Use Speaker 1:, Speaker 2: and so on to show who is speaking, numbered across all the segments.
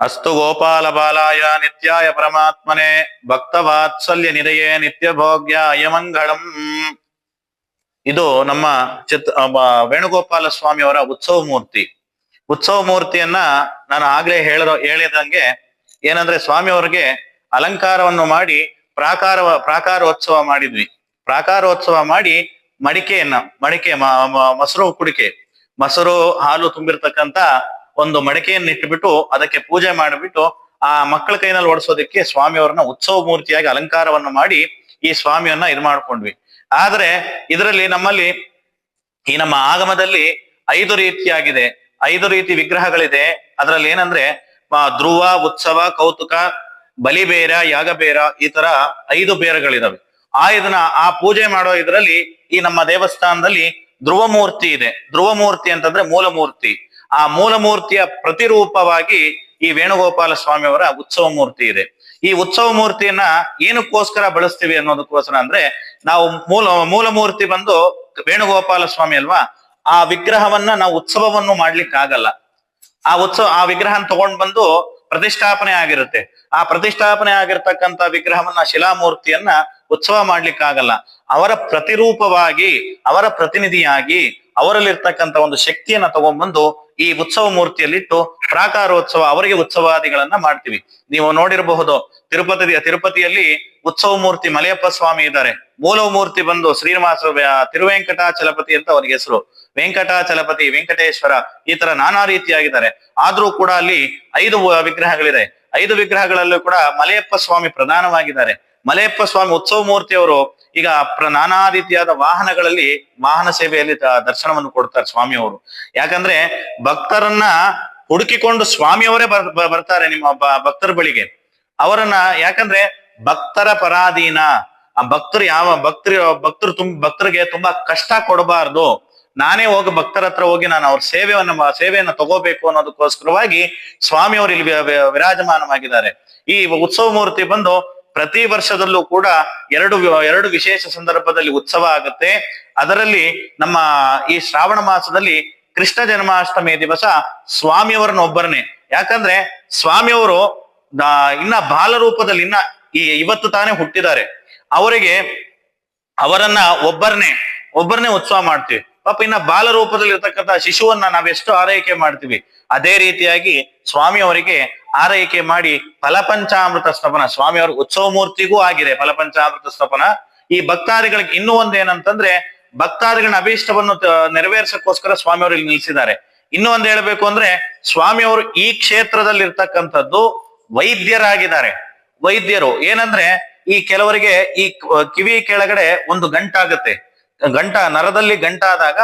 Speaker 1: ಅಸ್ತು ಗೋಪಾಲ ಬಾಲಾಯ ನಿತ್ಯಾಯ ಪರಮಾತ್ಮನೆ ಭಕ್ತ ವಾತ್ಸಲ್ಯ ನಿಧಯೇ ನಿತ್ಯ ಭೋಗ್ಯ ಅಯಮಂಗಳಂ ಇದು ನಮ್ಮ ಚಿತ್ ವೇಣುಗೋಪಾಲ ಸ್ವಾಮಿ ಅವರ ಉತ್ಸವ ಮೂರ್ತಿ. ಉತ್ಸವ ಮೂರ್ತಿಯನ್ನ ನಾನು ಆಗ್ಲೇ ಹೇಳಿರೋ, ಹೇಳಿದಂಗೆ ಏನಂದ್ರೆ ಸ್ವಾಮಿ ಅವರಿಗೆ ಅಲಂಕಾರವನ್ನು ಮಾಡಿ ಪ್ರಾಕಾರ ಪ್ರಾಕಾರೋತ್ಸವ ಮಾಡಿದ್ವಿ. ಪ್ರಾಕಾರೋತ್ಸವ ಮಾಡಿ ಮಡಿಕೆಯನ್ನ, ಮಡಿಕೆ ಮೊಸರು ಕುಡಿಕೆ. ಮೊಸರು ಹಾಲು ತುಂಬಿರ್ತಕ್ಕಂತ ಒಂದು ಮಡಕೆಯನ್ನು ಇಟ್ಟುಬಿಟ್ಟು ಅದಕ್ಕೆ ಪೂಜೆ ಮಾಡಿಬಿಟ್ಟು ಆ ಮಕ್ಕಳ ಕೈನಲ್ಲಿ ಓಡಿಸೋದಕ್ಕೆ ಸ್ವಾಮಿಯವರನ್ನ ಉತ್ಸವ ಮೂರ್ತಿಯಾಗಿ ಅಲಂಕಾರವನ್ನು ಮಾಡಿ ಈ ಸ್ವಾಮಿಯನ್ನ ಇದು ಮಾಡ್ಕೊಂಡ್ವಿ. ಆದ್ರೆ ಇದರಲ್ಲಿ ನಮ್ಮಲ್ಲಿ ಈ ನಮ್ಮ ಆಗಮದಲ್ಲಿ ಐದು ರೀತಿಯಾಗಿದೆ. ಐದು ರೀತಿ ವಿಗ್ರಹಗಳಿದೆ. ಅದರಲ್ಲಿ ಏನಂದ್ರೆ ಧ್ರುವ, ಉತ್ಸವ, ಕೌತುಕ, ಬಲಿಬೇರ, ಯಾಗಬೇರ ಈ ತರ ಐದು ಬೇರಗಳಿದಾವೆ. ಆ ಇದನ್ನ, ಆ ಪೂಜೆ ಮಾಡೋ ಇದರಲ್ಲಿ ಈ ನಮ್ಮ ದೇವಸ್ಥಾನದಲ್ಲಿ ಧ್ರುವ ಮೂರ್ತಿ ಇದೆ. ಧ್ರುವ ಮೂರ್ತಿ ಅಂತಂದ್ರೆ ಮೂಲ ಮೂರ್ತಿ. ಆ ಮೂಲಮೂರ್ತಿಯ ಪ್ರತಿರೂಪವಾಗಿ ಈ ವೇಣುಗೋಪಾಲ ಸ್ವಾಮಿ ಅವರ ಉತ್ಸವ ಮೂರ್ತಿ ಇದೆ. ಈ ಉತ್ಸವ ಮೂರ್ತಿಯನ್ನ ಏನಕ್ಕೋಸ್ಕರ ಬಳಸ್ತೀವಿ ಅನ್ನೋದಕ್ಕೋಸ್ಕರ ಅಂದ್ರೆ ನಾವು ಮೂಲ, ಮೂಲಮೂರ್ತಿ ಬಂದು ವೇಣುಗೋಪಾಲ ಸ್ವಾಮಿ ಅಲ್ವಾ, ಆ ವಿಗ್ರಹವನ್ನ ನಾವು ಉತ್ಸವವನ್ನು ಮಾಡ್ಲಿಕ್ಕೆ ಆಗಲ್ಲ ಆ ಉತ್ಸವ, ಆ ವಿಗ್ರಹ ತಗೊಂಡ್ ಬಂದು ಪ್ರತಿಷ್ಠಾಪನೆ ಆಗಿರುತ್ತೆ. ಆ ಪ್ರತಿಷ್ಠಾಪನೆ ಆಗಿರ್ತಕ್ಕಂತ ವಿಗ್ರಹವನ್ನ, ಶಿಲಾಮೂರ್ತಿಯನ್ನ ಉತ್ಸವ ಮಾಡ್ಲಿಕ್ಕಾಗಲ್ಲ. ಅವರ ಪ್ರತಿರೂಪವಾಗಿ, ಅವರ ಪ್ರತಿನಿಧಿಯಾಗಿ ಅವರಲ್ಲಿರ್ತಕ್ಕಂಥ ಒಂದು ಶಕ್ತಿಯನ್ನ ತಗೊಂಡ್ಬಂದು ಈ ಉತ್ಸವ ಮೂರ್ತಿಯಲ್ಲಿಟ್ಟು ಪ್ರಾಕಾರೋತ್ಸವ ಅವರಿಗೆ ಉತ್ಸವಾದಿಗಳನ್ನ ಮಾಡ್ತೀವಿ. ನೀವು ನೋಡಿರಬಹುದು, ತಿರುಪತಿ, ತಿರುಪತಿಯಲ್ಲಿ ಉತ್ಸವ ಮೂರ್ತಿ ಮಲಯಪ್ಪ ಸ್ವಾಮಿ ಇದ್ದಾರೆ. ಮೂಲ ಮೂರ್ತಿ ಬಂದು ಶ್ರೀನಿವಾಸ ತಿರುವೆಂಕಟಾಚಲಪತಿ ಅಂತ ಅವರಿಗೆ ಹೆಸರು. ವೆಂಕಟಾಚಲಪತಿ, ವೆಂಕಟೇಶ್ವರ, ಈ ತರ ನಾನಾ ರೀತಿಯಾಗಿದ್ದಾರೆ. ಆದ್ರೂ ಕೂಡ ಅಲ್ಲಿ ಐದು ವಿಗ್ರಹಗಳಿದೆ. ಐದು ವಿಗ್ರಹಗಳಲ್ಲೂ ಕೂಡ ಮಲಯಪ್ಪ ಸ್ವಾಮಿ ಪ್ರಧಾನವಾಗಿದ್ದಾರೆ. ಮಲಯಪ್ಪ ಸ್ವಾಮಿ ಉತ್ಸವ ಮೂರ್ತಿಯವರು ಈಗ ಪ್ರ ನಾನಾ ರೀತಿಯಾದ ವಾಹನಗಳಲ್ಲಿ ವಾಹನ ಸೇವೆಯಲ್ಲಿ ದರ್ಶನವನ್ನು ಕೊಡ್ತಾರೆ ಸ್ವಾಮಿಯವರು. ಯಾಕಂದ್ರೆ ಭಕ್ತರನ್ನ ಹುಡುಕಿಕೊಂಡು ಸ್ವಾಮಿಯವರೇ ಬರ್ ಬರ್ತಾರೆ ನಿಮ್ಮ ಭಕ್ತರ ಬಳಿಗೆ. ಅವರನ್ನ ಯಾಕಂದ್ರೆ ಭಕ್ತರ ಪರಾಧೀನ. ಆ ಭಕ್ತರು ಯಾವ ಭಕ್ತರು ಭಕ್ತರು ತುಂಬ ಭಕ್ತರಿಗೆ ತುಂಬಾ ಕಷ್ಟ ಕೊಡಬಾರ್ದು. ನಾನೇ ಹೋಗಿ ಭಕ್ತರ ಹತ್ರ ಹೋಗಿ ನಾನು ಅವ್ರ ಸೇವೆಯನ್ನ ಸೇವೆಯನ್ನ ತಗೋಬೇಕು ಅನ್ನೋದಕ್ಕೋಸ್ಕರವಾಗಿ ಸ್ವಾಮಿಯವರು ಇಲ್ಲಿ ವಿರಾಜಮಾನವಾಗಿದ್ದಾರೆ. ಈ ಉತ್ಸವ ಮೂರ್ತಿ ಬಂದು ಪ್ರತಿ ವರ್ಷದಲ್ಲೂ ಕೂಡ ಎರಡು ಎರಡು ವಿಶೇಷ ಸಂದರ್ಭದಲ್ಲಿ ಉತ್ಸವ ಆಗುತ್ತೆ. ಅದರಲ್ಲಿ ನಮ್ಮ ಈ ಶ್ರಾವಣ ಮಾಸದಲ್ಲಿ ಕೃಷ್ಣ ಜನ್ಮಾಷ್ಟಮಿ ದಿವಸ ಸ್ವಾಮಿಯವರನ್ನ ಒಬ್ಬರನ್ನೇ. ಯಾಕಂದ್ರೆ ಸ್ವಾಮಿಯವರು ಇನ್ನ ಬಾಲರೂಪದಲ್ಲಿ ಇನ್ನ ಈ ಇವತ್ತು ತಾನೇ ಹುಟ್ಟಿದ್ದಾರೆ. ಅವರಿಗೆ ಅವರನ್ನ ಒಬ್ಬರನ್ನೇ ಒಬ್ಬರನ್ನೇ ಉತ್ಸವ ಮಾಡ್ತೀವಿ. ಪಾಪ ಇನ್ನ ಬಾಲ ರೂಪದಲ್ಲಿ ಇರ್ತಕ್ಕಂಥ ಶಿಶುವನ್ನ ನಾವೆಷ್ಟು ಆರೈಕೆ ಮಾಡ್ತೀವಿ? ಅದೇ ರೀತಿಯಾಗಿ ಸ್ವಾಮಿ ಅವರಿಗೆ ಆರೈಕೆ ಮಾಡಿ ಫಲಪಂಚಾಮೃತ ಸ್ತಪನ, ಸ್ವಾಮಿ ಅವ್ರ ಉತ್ಸವ ಮೂರ್ತಿಗೂ ಆಗಿದೆ ಫಲಪಂಚಾಮೃತ ಸ್ತಪನ. ಈ ಭಕ್ತಾದಿಗಳಿಗೆ ಇನ್ನೂ ಒಂದೇನಂತಂದ್ರೆ ಭಕ್ತಾದಿಗಳ ಅಭೀಷ್ಟವನ್ನು ನೆರವೇರಿಸಕ್ಕೋಸ್ಕರ ನೆರವೇರ್ಸಕ್ಕೋಸ್ಕರ ಸ್ವಾಮಿ ಅವರು ಇಲ್ಲಿ ನಿಲ್ಸಿದ್ದಾರೆ. ಇನ್ನೂ ಒಂದ್ ಹೇಳ್ಬೇಕು ಅಂದ್ರೆ, ಸ್ವಾಮಿ ಅವರು ಈ ಕ್ಷೇತ್ರದಲ್ಲಿ ಇರ್ತಕ್ಕಂಥದ್ದು ವೈದ್ಯರಾಗಿದ್ದಾರೆ. ವೈದ್ಯರು ಏನಂದ್ರೆ, ಈ ಕೆಲವರಿಗೆ ಈ ಕಿವಿ ಕೆಳಗಡೆ ಒಂದು ಗಂಟಾಗುತ್ತೆ. ಗಂಟ, ನರದಲ್ಲಿ ಗಂಟಾದಾಗ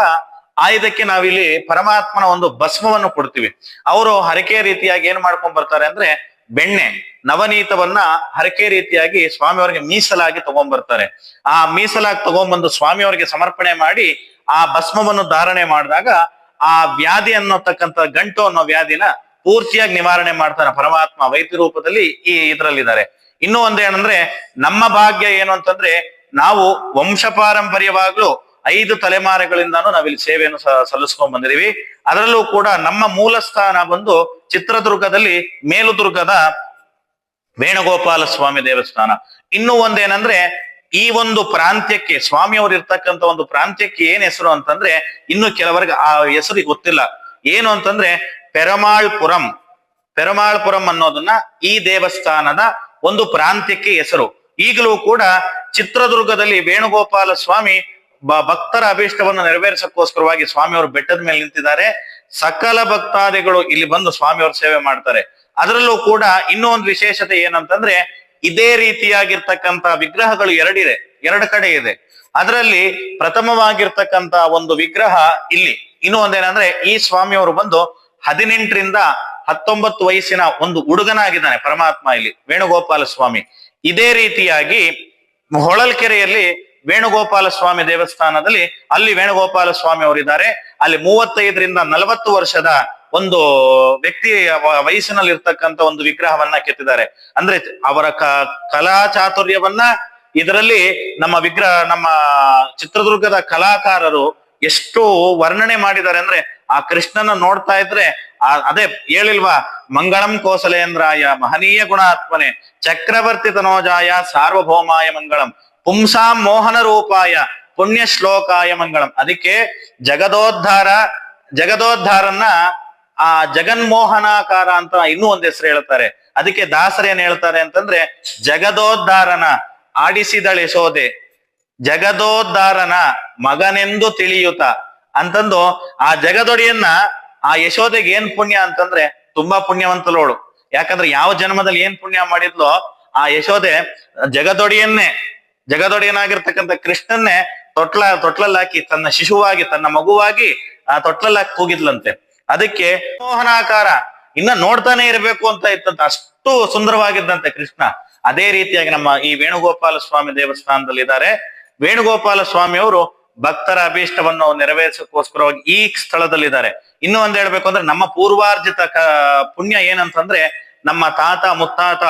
Speaker 1: ಆಯುಧಕ್ಕೆ ನಾವಿಲ್ಲಿ ಪರಮಾತ್ಮನ ಒಂದು ಭಸ್ಮವನ್ನು ಕೊಡ್ತೀವಿ. ಅವರು ಹರಕೆ ರೀತಿಯಾಗಿ ಏನ್ ಮಾಡ್ಕೊಂಡ್ ಬರ್ತಾರೆ ಅಂದ್ರೆ ಬೆಣ್ಣೆ, ನವನೀತವನ್ನ ಹರಕೆ ರೀತಿಯಾಗಿ ಸ್ವಾಮಿಯವರಿಗೆ ಮೀಸಲಾಗಿ ತಗೊಂಡ್ಬರ್ತಾರೆ ಆ ಮೀಸಲಾಗಿ ತಗೊಂಡ್ಬಂದು ಸ್ವಾಮಿಯವರಿಗೆ ಸಮರ್ಪಣೆ ಮಾಡಿ ಆ ಭಸ್ಮವನ್ನು ಧಾರಣೆ ಮಾಡಿದಾಗ ಆ ವ್ಯಾಧಿ ಅನ್ನೋತಕ್ಕಂಥ ಗಂಟು ಅನ್ನೋ ವ್ಯಾಧಿನ ಪೂರ್ತಿಯಾಗಿ ನಿವಾರಣೆ ಮಾಡ್ತಾನೆ ಪರಮಾತ್ಮ ವೈದ್ಯ ರೂಪದಲ್ಲಿ ಈ ಇದರಲ್ಲಿದ್ದಾರೆ. ಇನ್ನೂ ಒಂದೇನಂದ್ರೆ ನಮ್ಮ ಭಾಗ್ಯ ಏನು ಅಂತಂದ್ರೆ ನಾವು ವಂಶ ಪಾರಂಪರ್ಯವಾಗ್ಲೂ ಐದು ತಲೆಮಾರುಗಳಿಂದಾನು ನಾವಿಲ್ಲಿ ಸೇವೆಯನ್ನು ಸಲ್ಲಿಸ್ಕೊಂಡ್ ಬಂದಿದೀವಿ ಅದರಲ್ಲೂ ಕೂಡ ನಮ್ಮ ಮೂಲ ಸ್ಥಾನ ಬಂದು ಚಿತ್ರದುರ್ಗದಲ್ಲಿ ಮೇಲುದುರ್ಗದ ವೇಣುಗೋಪಾಲ ಸ್ವಾಮಿ ದೇವಸ್ಥಾನ. ಇನ್ನು ಒಂದೇನಂದ್ರೆ, ಈ ಒಂದು ಪ್ರಾಂತ್ಯಕ್ಕೆ ಸ್ವಾಮಿಯವರು ಇರ್ತಕ್ಕಂಥ ಒಂದು ಪ್ರಾಂತ್ಯಕ್ಕೆ ಏನ್ ಹೆಸರು ಅಂತಂದ್ರೆ, ಇನ್ನು ಕೆಲವರಿಗೆ ಆ ಹೆಸರು ಗೊತ್ತಿಲ್ಲ. ಏನು ಅಂತಂದ್ರೆ, ಪೆರಮಾಳ್ಪುರಂ. ಪೆರಮಾಳ್ಪುರಂ ಅನ್ನೋದನ್ನ ಈ ದೇವಸ್ಥಾನದ ಒಂದು ಪ್ರಾಂತ್ಯಕ್ಕೆ ಹೆಸರು. ಈಗಲೂ ಕೂಡ ಚಿತ್ರದುರ್ಗದಲ್ಲಿ ವೇಣುಗೋಪಾಲ ಸ್ವಾಮಿ ಭಕ್ತರ ಅಭೀಷ್ಟವನ್ನು ನೆರವೇರಿಸಕ್ಕೋಸ್ಕರವಾಗಿ ಸ್ವಾಮಿಯವರು ಬೆಟ್ಟದ ಮೇಲೆ ನಿಂತಿದ್ದಾರೆ. ಸಕಲ ಭಕ್ತಾದಿಗಳು ಇಲ್ಲಿ ಬಂದು ಸ್ವಾಮಿಯವ್ರ ಸೇವೆ ಮಾಡ್ತಾರೆ. ಅದರಲ್ಲೂ ಕೂಡ ಇನ್ನೂ ಒಂದು ವಿಶೇಷತೆ ಏನಂತಂದ್ರೆ ಇದೇ ರೀತಿಯಾಗಿರ್ತಕ್ಕಂತ ವಿಗ್ರಹಗಳು ಎರಡಿದೆ, ಎರಡು ಕಡೆ ಇದೆ. ಅದರಲ್ಲಿ ಪ್ರಥಮವಾಗಿರ್ತಕ್ಕಂತ ಒಂದು ವಿಗ್ರಹ ಇಲ್ಲಿ. ಇನ್ನೂ ಒಂದೇನಂದ್ರೆ ಈ ಸ್ವಾಮಿಯವರು ಬಂದು ಹದಿನೆಂಟರಿಂದ ಹತ್ತೊಂಬತ್ತು ವಯಸ್ಸಿನ ಒಂದು ಹುಡುಗನಾಗಿದ್ದಾನೆ ಪರಮಾತ್ಮ ಇಲ್ಲಿ, ವೇಣುಗೋಪಾಲ ಸ್ವಾಮಿ. ಇದೇ ರೀತಿಯಾಗಿ ಹೊಳಲ್ಕೆರೆಯಲ್ಲಿ ವೇಣುಗೋಪಾಲ ಸ್ವಾಮಿ ದೇವಸ್ಥಾನದಲ್ಲಿ ಅಲ್ಲಿ ವೇಣುಗೋಪಾಲ ಸ್ವಾಮಿ ಅವರಿದ್ದಾರೆ. ಅಲ್ಲಿ ಮೂವತ್ತೈದರಿಂದ ನಲವತ್ತು ವರ್ಷದ ಒಂದು ವ್ಯಕ್ತಿ ವಯಸ್ಸಿನಲ್ಲಿ ಇರ್ತಕ್ಕಂತ ಒಂದು ವಿಗ್ರಹವನ್ನ ಕೆತ್ತಿದ್ದಾರೆ. ಅಂದ್ರೆ ಅವರ ಕಲಾ ಚಾತುರ್ಯವನ್ನ ಇದರಲ್ಲಿ ನಮ್ಮ ವಿಗ್ರಹ ನಮ್ಮ ಚಿತ್ರದುರ್ಗದ ಕಲಾಕಾರರು ಎಷ್ಟು ವರ್ಣನೆ ಮಾಡಿದ್ದಾರೆ. ಅಂದ್ರೆ ಆ ಕೃಷ್ಣನ ನೋಡ್ತಾ ಇದ್ರೆ ಅದೇ ಹೇಳಿಲ್ವಾ? ಮಂಗಳಂ ಕೋಸಲೇಂದ್ರಾಯ, ಮಹನೀಯ ಗುಣಾತ್ಮನೆ ಚಕ್ರವರ್ತಿ ತನೋಜಾಯ ಸಾರ್ವಭೌಮಾಯ ಮಂಗಳಂ, ಪುಂಸಾಂ ಮೋಹನ ರೂಪಾಯ, ಪುಣ್ಯ ಶ್ಲೋಕಾಯ ಮಂಗಳಂ. ಅದಕ್ಕೆ ಜಗದೋದ್ಧಾರ, ಜಗದೋದ್ಧಾರನ್ನ ಆ ಜಗನ್ಮೋಹನಾಕಾರ ಅಂತ ಇನ್ನೂ ಒಂದ್ ಹೆಸರು ಹೇಳ್ತಾರೆ. ಅದಕ್ಕೆ ದಾಸರ ಏನ್ ಹೇಳ್ತಾರೆ ಅಂತಂದ್ರೆ, ಜಗದೋದ್ಧಾರನ ಆಡಿಸಿದಳೆ ಸೋದೆ ಜಗದೋದ್ಧಾರನ ಮಗನೆಂದು ತಿಳಿಯುತ ಅಂತಂದು ಆ ಜಗದೊಡೆಯನ್ನ ಆ ಯಶೋದೆಗೆ ಏನ್ ಪುಣ್ಯ ಅಂತಂದ್ರೆ ತುಂಬಾ ಪುಣ್ಯವಂತಲೋಳು ಯಾಕಂದ್ರೆ ಯಾವ ಜನ್ಮದಲ್ಲಿ ಏನ್ ಪುಣ್ಯ ಮಾಡಿದ್ಲೋ ಆ ಯಶೋದೆ ಜಗದೊಡೆಯನ್ನೇ, ಜಗದೊಡೆಯನಾಗಿರ್ತಕ್ಕಂಥ ಕೃಷ್ಣನ್ನೇ ತೊಟ್ಲ, ತೊಟ್ಲಲ್ಲಾಕಿ ತನ್ನ ಶಿಶುವಾಗಿ, ತನ್ನ ಮಗುವಾಗಿ ಆ ತೊಟ್ಲಲ್ಲಾಕಿ ಕೂಗಿದ್ಲಂತೆ. ಅದಕ್ಕೆ ಮೋಹನಾಕಾರ ಇನ್ನ ನೋಡ್ತಾನೆ ಇರಬೇಕು ಅಂತ ಇತ್ತಂತ ಅಷ್ಟು ಸುಂದರವಾಗಿದ್ದಂತೆ ಕೃಷ್ಣ. ಅದೇ ರೀತಿಯಾಗಿ ನಮ್ಮ ಈ ವೇಣುಗೋಪಾಲ ಸ್ವಾಮಿ ದೇವಸ್ಥಾನದಲ್ಲಿ ಇದ್ದಾರೆ. ವೇಣುಗೋಪಾಲ ಸ್ವಾಮಿ ಅವರು ಭಕ್ತರ ಅಭೀಷ್ಟವನ್ನು ನೆರವೇರಿಸಕ್ಕೋಸ್ಕರವಾಗಿ ಈ ಸ್ಥಳದಲ್ಲಿದ್ದಾರೆ. ಇನ್ನು ಒಂದ್ ಹೇಳ್ಬೇಕು ಅಂದ್ರೆ ನಮ್ಮ ಪೂರ್ವಾರ್ಜಿತ ಪುಣ್ಯ ಏನಂತಂದ್ರೆ ನಮ್ಮ ತಾತ ಮುತ್ತಾತ,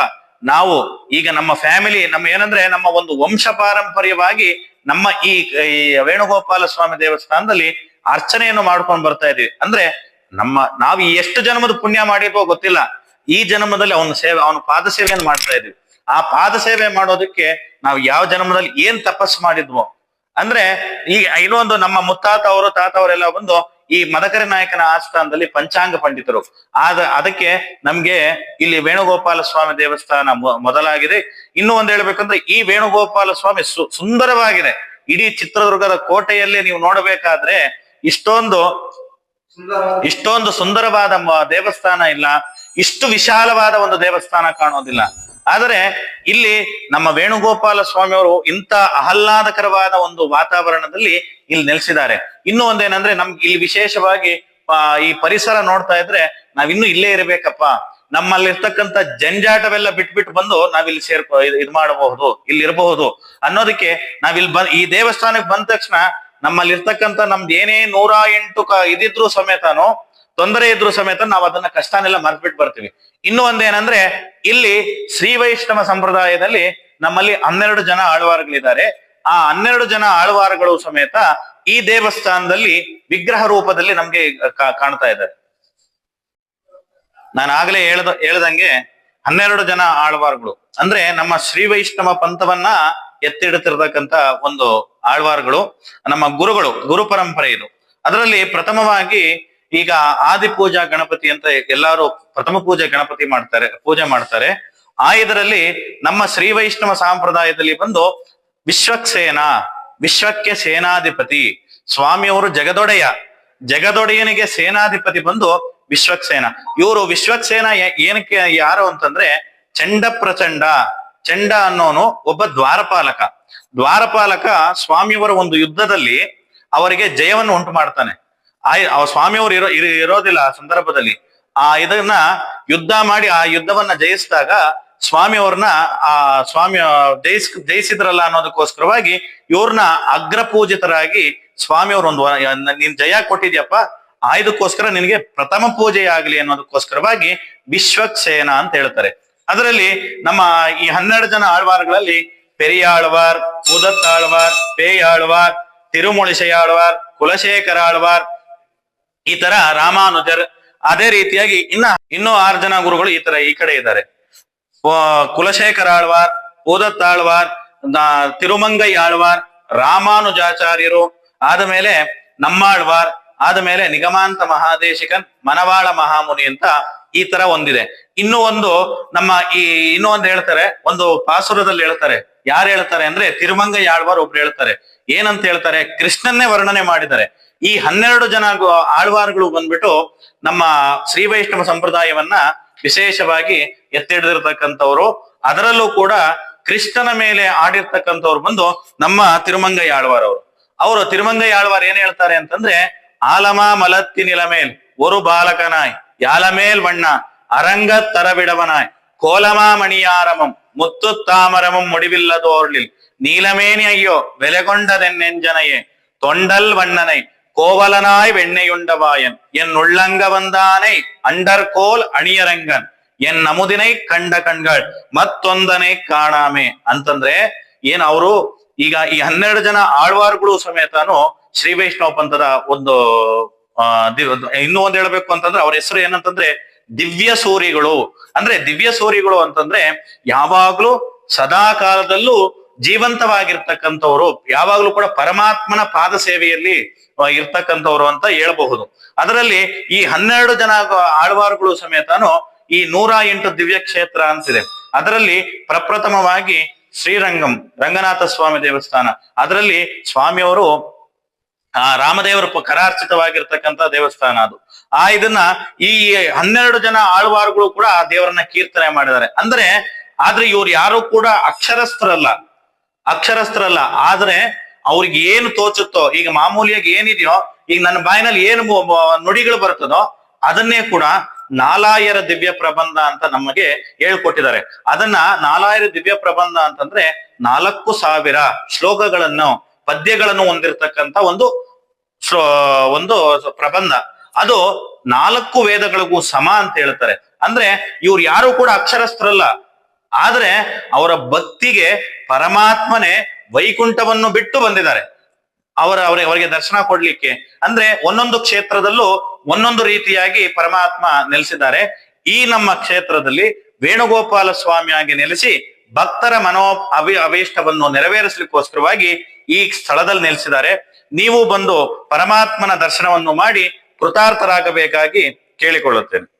Speaker 1: ನಾವು ಈಗ ನಮ್ಮ ಫ್ಯಾಮಿಲಿ ನಮ್ಮ ಏನಂದ್ರೆ ನಮ್ಮ ಒಂದು ವಂಶ ಪಾರಂಪರ್ಯವಾಗಿ ನಮ್ಮ ಈ ಈ ವೇಣುಗೋಪಾಲ ಸ್ವಾಮಿ ದೇವಸ್ಥಾನದಲ್ಲಿ ಅರ್ಚನೆಯನ್ನು ಮಾಡ್ಕೊಂಡು ಬರ್ತಾ ಇದೀವಿ ಅಂದ್ರೆ ನಮ್ಮ, ನಾವು ಎಷ್ಟು ಜನ್ಮದ ಪುಣ್ಯ ಮಾಡಿದ್ವೋ ಗೊತ್ತಿಲ್ಲ. ಈ ಜನ್ಮದಲ್ಲಿ ಅವನ ಸೇವೆ, ಅವನ ಪಾದ ಸೇವೆಯನ್ನು ಮಾಡ್ತಾ ಇದ್ವಿ ಆ ಪಾದ ಸೇವೆ ಮಾಡೋದಕ್ಕೆ ನಾವು ಯಾವ ಜನ್ಮದಲ್ಲಿ ಏನ್ ತಪಸ್ಸು ಮಾಡಿದ್ವೋ. ಅಂದ್ರೆ ಈ ಇನ್ನೊಂದು ನಮ್ಮ ಮುತ್ತಾತ ಅವರು, ತಾತ ಅವರೆಲ್ಲ ಬಂದು ಈ ಮದಕರಿ ನಾಯಕನ ಆಸ್ಥಾನದಲ್ಲಿ ಪಂಚಾಂಗ ಪಂಡಿತರು. ಆದ, ಅದಕ್ಕೆ ನಮ್ಗೆ ಇಲ್ಲಿ ವೇಣುಗೋಪಾಲ ಸ್ವಾಮಿ ದೇವಸ್ಥಾನ ಮೊದಲಾಗಿದೆ. ಇನ್ನೂ ಒಂದ್ ಹೇಳ್ಬೇಕಂದ್ರೆ ಈ ವೇಣುಗೋಪಾಲ ಸ್ವಾಮಿ ಸುಂದರವಾಗಿದೆ. ಇಡೀ ಚಿತ್ರದುರ್ಗದ ಕೋಟೆಯಲ್ಲಿ ನೀವು ನೋಡಬೇಕಾದ್ರೆ ಇಷ್ಟೊಂದು ಇಷ್ಟೊಂದು ಸುಂದರವಾದ ದೇವಸ್ಥಾನ ಇಲ್ಲ. ಇಷ್ಟು ವಿಶಾಲವಾದ ಒಂದು ದೇವಸ್ಥಾನ ಕಾಣೋದಿಲ್ಲ. ಆದರೆ ಇಲ್ಲಿ ನಮ್ಮ ವೇಣುಗೋಪಾಲ ಸ್ವಾಮಿ ಅವರು ಇಂಥ ಆಹ್ಲಾದಕರವಾದ ಒಂದು ವಾತಾವರಣದಲ್ಲಿ ಇಲ್ಲಿ ನೆಲೆಸಿದ್ದಾರೆ. ಇನ್ನೂ ಒಂದೇನಂದ್ರೆ ನಮ್ಗೆ ಇಲ್ಲಿ ವಿಶೇಷವಾಗಿ ಈ ಪರಿಸರ ನೋಡ್ತಾ ಇದ್ರೆ ನಾವಿನ್ನು ಇಲ್ಲೇ ಇರಬೇಕಪ್ಪ. ನಮ್ಮಲ್ಲಿರ್ತಕ್ಕಂಥ ಜಂಜಾಟವೆಲ್ಲ ಬಿಟ್ಬಿಟ್ಟು ಬಂದು ನಾವಿಲ್ಲಿ ಸೇರ್ಕೊ, ಇದ್ ಮಾಡಬಹುದು, ಇಲ್ಲಿ ಇರಬಹುದು. ಅನ್ನೋದಕ್ಕೆ ನಾವಿಲ್ಲಿ ಬಂದ್ ಈ ದೇವಸ್ಥಾನಕ್ಕೆ ಬಂದ ತಕ್ಷಣ ನಮ್ಮಲ್ಲಿ ಇರ್ತಕ್ಕಂಥ ನಮ್ದು ಏನೇ ನೂರ ಎಂಟು ಕ, ಇದಿದ್ರು ಸಮೇತನು ತೊಂದರೆ ಇದ್ರೂ ಸಮೇತ ನಾವು ಅದನ್ನ ಕಷ್ಟನೆಲ್ಲ ಮರ್ತ್ಬಿಟ್ಟು ಬರ್ತೀವಿ. ಇನ್ನು ಒಂದೇನಂದ್ರೆ, ಇಲ್ಲಿ ಶ್ರೀ ವೈಷ್ಣವ ಸಂಪ್ರದಾಯದಲ್ಲಿ ನಮ್ಮಲ್ಲಿ ಹನ್ನೆರಡು ಜನ ಆಳ್ವಾರಗಳಿದ್ದಾರೆ. ಆ ಹನ್ನೆರಡು ಜನ ಆಳ್ವಾರಗಳು ಸಮೇತ ಈ ದೇವಸ್ಥಾನದಲ್ಲಿ ವಿಗ್ರಹ ರೂಪದಲ್ಲಿ ನಮ್ಗೆ ಕಾಣ್ತಾ ಇದ್ದಾರೆ. ನಾನು ಆಗ್ಲೇ ಹೇಳ್ದ, ಹೇಳ್ದಂಗೆ ಹನ್ನೆರಡು ಜನ ಆಳ್ವಾರ್ಗಳು. ಅಂದ್ರೆ ನಮ್ಮ ಶ್ರೀ ವೈಷ್ಣವ ಪಂಥವನ್ನ ಎತ್ತಿಡ್ತಿರ್ತಕ್ಕಂತ ಒಂದು ಆಳ್ವಾರ್ಗಳು. ನಮ್ಮ ಗುರುಗಳು, ಗುರು ಪರಂಪರೆ ಇದು. ಅದರಲ್ಲಿ ಪ್ರಥಮವಾಗಿ ಈಗ ಆದಿ ಪೂಜಾ ಗಣಪತಿ ಅಂತ ಎಲ್ಲಾರು ಪ್ರಥಮ ಪೂಜೆ ಗಣಪತಿ ಮಾಡ್ತಾರೆ, ಪೂಜೆ ಮಾಡ್ತಾರೆ. ಆ ಇದರಲ್ಲಿ ನಮ್ಮ ಶ್ರೀ ವೈಷ್ಣವ ಸಂಪ್ರದಾಯದಲ್ಲಿ ಬಂದು ವಿಶ್ವಕ್ಸೇನ ವಿಶ್ವಕ್ಕೆ ಸೇನಾಧಿಪತಿ, ಸ್ವಾಮಿಯವರು ಜಗದೊಡೆಯ, ಜಗದೊಡೆಯನಿಗೆ ಸೇನಾಧಿಪತಿ ಬಂದು ವಿಶ್ವಕ್ಸೇನ ಇವರು ವಿಶ್ವಕ್ಸೇನ ಏನಕ್ಕೆ ಯಾರು ಅಂತಂದ್ರೆ ಚಂಡ ಪ್ರಚಂಡ, ಚಂಡ ಅನ್ನೋನು ಒಬ್ಬ ದ್ವಾರಪಾಲಕ. ದ್ವಾರಪಾಲಕ ಸ್ವಾಮಿಯವರ ಒಂದು ಯುದ್ಧದಲ್ಲಿ ಅವರಿಗೆ ಜಯವನ್ನು ಉಂಟು ಮಾಡ್ತಾನೆ. ಆ ಸ್ವಾಮಿಯವರು ಇರೋ ಇರ- ಇರೋದಿಲ್ಲ ಆ ಸಂದರ್ಭದಲ್ಲಿ. ಆ ಇದನ್ನ ಯುದ್ಧ ಮಾಡಿ ಆ ಯುದ್ಧವನ್ನ ಜಯಿಸಿದಾಗ ಸ್ವಾಮಿಯವ್ರನ್ನ ಆ ಸ್ವಾಮಿ ಜಯಿಸ್ ಜಯಿಸಿದ್ರಲ್ಲ ಅನ್ನೋದಕ್ಕೋಸ್ಕರವಾಗಿ ಇವ್ರನ್ನ ಅಗ್ರ ಪೂಜಿತರಾಗಿ ಸ್ವಾಮಿಯವ್ರ ಒಂದು ನೀನ್ ಜಯ ಕೊಟ್ಟಿದ್ಯಪ್ಪ ಆಯ್ದಕ್ಕೋಸ್ಕರ ನಿನಗೆ ಪ್ರಥಮ ಪೂಜೆ ಆಗ್ಲಿ ಅನ್ನೋದಕ್ಕೋಸ್ಕರವಾಗಿ ವಿಶ್ವಕ್ಸೇನ ಅಂತ ಹೇಳ್ತಾರೆ. ಅದರಲ್ಲಿ ನಮ್ಮ ಈ ಹನ್ನೆರಡು ಜನ ಆಳ್ವಾರ್ಗಳಲ್ಲಿ ಪೆರಿಯಾಳ್ವಾರ್, ಉದತ್ತಾಳ್ವಾರ್, ಪೇಯಾಳ್ವಾರ್ ತಿರುಮುಳಿಸೆಯಾಳ್ವಾರ್ ಕುಲಶೇಖರ ಆಳ್ವಾರ್ ಈ ತರ ರಾಮಾನುಜರ್ ಅದೇ ರೀತಿಯಾಗಿ ಇನ್ನ ಇನ್ನೂ ಆರು ಜನ ಗುರುಗಳು ಈ ತರ ಈ ಕಡೆ ಇದ್ದಾರೆ. ಕುಲಶೇಖರ ಆಳ್ವಾರ್ ಓದತ್ತಾಳ್ವಾರ್ ಆಳ್ವಾರ್ ತಿರುಮಂಗೈ ಆಳ್ವಾರ್, ರಾಮಾನುಜಾಚಾರ್ಯರು ಆದ ಮೇಲೆ ನಮ್ಮಾಳ್ವಾರ್ ಆದ ಮೇಲೆ ನಿಗಮಾಂತ ಮಹಾದೇಶಿಕನ್, ಮನವಾಳ ಮಹಾಮುನಿ ಅಂತ ಈ ತರ ಒಂದಿದೆ. ಇನ್ನು ಒಂದು ನಮ್ಮ ಈ, ಇನ್ನೂ ಒಂದು ಹೇಳ್ತಾರೆ, ಒಂದು ಪಾಸುರದಲ್ಲಿ ಹೇಳ್ತಾರೆ. ಯಾರು ಹೇಳ್ತಾರೆ ಅಂದ್ರೆ ತಿರುಮಂಗೈ ಆಳ್ವಾರ್ ಒಬ್ರು ಹೇಳ್ತಾರೆ. ಏನಂತ ಹೇಳ್ತಾರೆ? ಕೃಷ್ಣನ್ನೇ ವರ್ಣನೆ ಮಾಡಿದ್ದಾರೆ. ಈ ಹನ್ನೆರಡು ಜನ ಆಳ್ವಾರ್ಗಳು ಬಂದ್ಬಿಟ್ಟು ನಮ್ಮ ಶ್ರೀ ವೈಷ್ಣವ ಸಂಪ್ರದಾಯವನ್ನ ವಿಶೇಷವಾಗಿ ಎತ್ತಿಡಿದಿರ್ತಕ್ಕಂಥವ್ರು. ಅದರಲ್ಲೂ ಕೂಡ ಕೃಷ್ಣನ ಮೇಲೆ ಆಡಿರ್ತಕ್ಕಂಥವ್ರು ಬಂದು ನಮ್ಮ ತಿರುಮಂಗಯ್ಯ ಆಳ್ವಾರ್ ಅವರು ಅವರು ತಿರುಮಂಗಯ್ಯ ಆಳ್ವಾರ್ ಏನ್ ಹೇಳ್ತಾರೆ ಅಂತಂದ್ರೆ, ಆಲಮ ಮಲತ್ತಿ ನಿಲಮೇಲ್ ಒರು ಬಾಲಕನಾಯ್ ಯಾಲಮೇಲ್ ಬಣ್ಣ ಅರಂಗ ಕೋಲಮಾ ಮಣಿಯಾರಮಂ, ಮುತ್ತು ತಾಮರಮಂ ಮುಡಿವಿಲ್ಲದೋರ್ಲಿಲ್, ನೀಲಮೇನಿ ಅಯ್ಯೋ, ಬೆಲೆಗೊಂಡದೆನ್ನೆಂಜನಯೇ, ತೊಂಡಲ್ ವಣ್ಣನೈ കോവലനായി വെണ്ണയുണ്ടവായൻ എന്നുള്ളങ്ക വന്താനെ അണ്ടർകോൽ ಅಣಿಯರಂಗನ್ ಎನ್ ನಮುದಿನೈ ಕಂಡ ಕಣ್ಗಳ್ ಮತ್ತೊಂದನೇ ಕಾಣಾಮೆ ಅಂತಂದ್ರೆ ಏನ್ ಅವರು ಈಗ ಈ ಹನ್ನೆರಡು ಜನ ಆಳ್ವಾರ್ಗಳು ಸಮೇತನು ಶ್ರೀ ವೈಷ್ಣವ ಪಂಥದ ಒಂದು ಇನ್ನೂ ಒಂದ್ ಹೇಳ್ಬೇಕು ಅಂತಂದ್ರೆ ಅವ್ರ ಹೆಸರು ಏನಂತಂದ್ರೆ ದಿವ್ಯ ಸೂರಿಗಳು. ಅಂದ್ರೆ ದಿವ್ಯ ಸೂರಿಗಳು ಅಂತಂದ್ರೆ ಯಾವಾಗ್ಲೂ ಸದಾ ಕಾಲದಲ್ಲೂ ಜೀವಂತವಾಗಿರ್ತಕ್ಕಂಥವ್ರು, ಯಾವಾಗ್ಲೂ ಕೂಡ ಪರಮಾತ್ಮನ ಪಾದ ಸೇವೆಯಲ್ಲಿ ಇರ್ತಕ್ಕಂಥವ್ರು ಅಂತ ಹೇಳಬಹುದು. ಅದರಲ್ಲಿ ಈ ಹನ್ನೆರಡು ಜನ ಆಳ್ವಾರುಗಳು ಸಮೇತನು ಈ ನೂರ ಎಂಟು ದಿವ್ಯ ಕ್ಷೇತ್ರ ಅಂತಿದೆ. ಅದರಲ್ಲಿ ಪ್ರಪ್ರಥಮವಾಗಿ ಶ್ರೀರಂಗಂ, ರಂಗನಾಥ ಸ್ವಾಮಿ ದೇವಸ್ಥಾನ. ಅದರಲ್ಲಿ ಸ್ವಾಮಿಯವರು, ಆ, ರಾಮದೇವರ ಕರಾರ್ಚಿತವಾಗಿರ್ತಕ್ಕಂಥ ದೇವಸ್ಥಾನ ಅದು. ಆ, ಇದನ್ನ ಈ ಹನ್ನೆರಡು ಜನ ಆಳ್ವಾರುಗಳು ಕೂಡ ಆ ದೇವರನ್ನ ಕೀರ್ತನೆ ಮಾಡಿದ್ದಾರೆ. ಅಂದ್ರೆ, ಆದ್ರೆ ಇವ್ರು ಯಾರು ಕೂಡ ಅಕ್ಷರಸ್ಥರಲ್ಲ. ಅಕ್ಷರಸ್ಥರಲ್ಲ. ಆದ್ರೆ ಅವ್ರಿಗೆ ಏನು ತೋಚುತ್ತೋ, ಈಗ ಮಾಮೂಲಿಯಾಗಿ ಏನಿದೆಯೋ, ಈಗ ನನ್ನ ಬಾಯಿನಲ್ಲಿ ಏನು ನುಡಿಗಳು ಬರ್ತದೋ ಅದನ್ನೇ ಕೂಡ ನಾಲಾಯರ ದಿವ್ಯ ಪ್ರಬಂಧ ಅಂತ ನಮಗೆ ಹೇಳ್ಕೊಟ್ಟಿದ್ದಾರೆ. ಅದನ್ನ ನಾಲಾಯರ ದಿವ್ಯ ಪ್ರಬಂಧ ಅಂತಂದ್ರೆ ನಾಲ್ಕು ಸಾವಿರ ಶ್ಲೋಕಗಳನ್ನು, ಪದ್ಯಗಳನ್ನು ಹೊಂದಿರತಕ್ಕಂತ ಒಂದು ಒಂದು ಪ್ರಬಂಧ. ಅದು ನಾಲ್ಕು ವೇದಗಳಿಗೂ ಸಮ ಅಂತ ಹೇಳ್ತಾರೆ. ಅಂದ್ರೆ ಇವ್ರು ಯಾರು ಕೂಡ ಅಕ್ಷರಸ್ಥರಲ್ಲ. ಆದ್ರೆ ಅವರ ಭಕ್ತಿಗೆ ಪರಮಾತ್ಮನೇ ವೈಕುಂಠವನ್ನು ಬಿಟ್ಟು ಬಂದಿದ್ದಾರೆ. ಅವರ ಅವರಿಗೆ ಅವರಿಗೆ ದರ್ಶನ ಕೊಡ್ಲಿಕ್ಕೆ. ಅಂದ್ರೆ ಒಂದೊಂದು ಕ್ಷೇತ್ರದಲ್ಲೂ ಒಂದೊಂದು ರೀತಿಯಾಗಿ ಪರಮಾತ್ಮ ನೆಲೆಸಿದ್ದಾರೆ. ಈ ನಮ್ಮ ಕ್ಷೇತ್ರದಲ್ಲಿ ವೇಣುಗೋಪಾಲ ಸ್ವಾಮಿಯಾಗಿ ನೆಲೆಸಿ ಭಕ್ತರ ಮನೋ ಅವಿ ಅವೇಷ್ಟವನ್ನು ನೆರವೇರಿಸಲಿಕ್ಕೋಸ್ಕರವಾಗಿ ಈ ಸ್ಥಳದಲ್ಲಿ ನೆಲೆಸಿದ್ದಾರೆ. ನೀವು ಬಂದು ಪರಮಾತ್ಮನ ದರ್ಶನವನ್ನು ಮಾಡಿ ಕೃತಾರ್ಥರಾಗಬೇಕಾಗಿ ಕೇಳಿಕೊಳ್ಳುತ್ತೇನೆ.